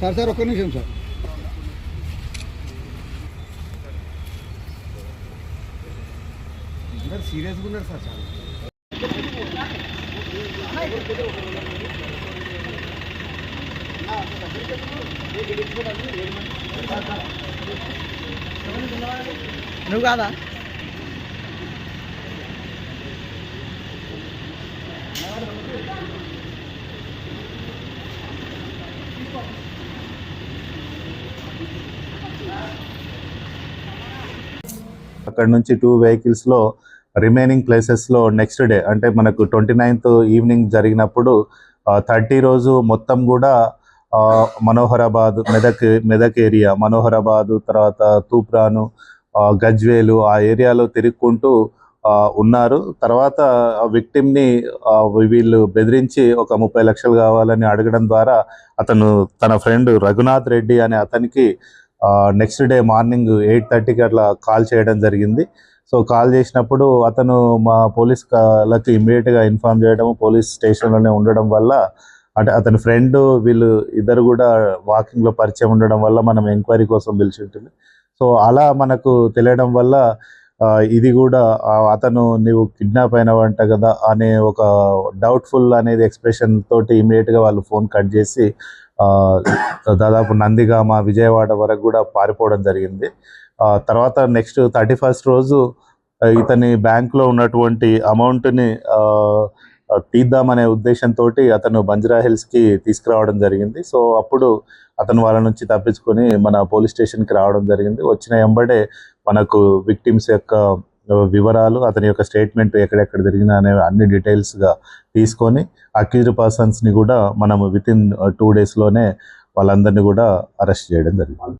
Sir sir ఒక్క నిమిషం sir సీరియస్గా ఉన్నారు సార్ చాలా. నువ్వు కాదా? అక్కడ నుంచి టూ వెహికల్స్లో రిమైనింగ్ ప్లేసెస్లో నెక్స్ట్ డే అంటే మనకు ట్వంటీ నైన్త్ ఈవినింగ్ జరిగినప్పుడు థర్టీ రోజు మొత్తం కూడా మనోహరాబాద్ మెదక్ మెదక్ ఏరియా మనోహరాబాద్ తర్వాత తూప్రాను గజ్వేలు ఆ ఏరియాలో తిరుక్కుంటూ ఉన్నారు. తర్వాత విక్టిమ్ని వీళ్ళు బెదిరించి ఒక ముప్పై లక్షలు కావాలని అడగడం ద్వారా అతను తన ఫ్రెండ్ రఘునాథ్ రెడ్డి అనే అతనికి నెక్స్ట్ డే మార్నింగ్ ఎయిట్ థర్టీకి అట్లా కాల్ చేయడం జరిగింది. సో కాల్ చేసినప్పుడు అతను మా పోలీస్ వాళ్ళకి ఇమ్మీడియట్గా ఇన్ఫార్మ్ చేయడం పోలీస్ స్టేషన్లోనే ఉండడం వల్ల అంటే అతని ఫ్రెండ్ వీళ్ళు ఇద్దరు కూడా వాకింగ్లో పరిచయం ఉండడం వల్ల మనం ఎంక్వైరీ కోసం పిలిచి ఉంటుంది. సో అలా మనకు తెలియడం వల్ల ఇది కూడా అతను నీవు కిడ్నాప్ అయినవంట కదా అనే ఒక డౌట్ఫుల్ అనేది ఎక్స్ప్రెషన్ తోటి ఇమీడియట్గా వాళ్ళు ఫోన్ కట్ చేసి దాదాపు నందిగామ విజయవాడ వరకు కూడా పారిపోవడం జరిగింది. తర్వాత నెక్స్ట్ థర్టీ ఫస్ట్ రోజు ఇతని బ్యాంకులో ఉన్నటువంటి అమౌంట్ని తీద్దామనే ఉద్దేశంతో అతను బంజరా హిల్స్కి తీసుకురావడం జరిగింది. సో అప్పుడు అతను వాళ్ళ నుంచి తప్పించుకొని మన పోలీస్ స్టేషన్కి రావడం జరిగింది. వచ్చిన ఎంబడే మనకు విక్టిమ్స్ యొక్క వివరాలు అతని యొక్క స్టేట్మెంట్ ఎక్కడెక్కడ జరిగినా అనే అన్ని డీటెయిల్స్గా తీసుకొని అక్యూజ్డ్ పర్సన్స్ని కూడా మనం విత్ ఇన్ టూ డేస్లోనే వాళ్ళందరినీ కూడా అరెస్ట్ చేయడం జరిగింది.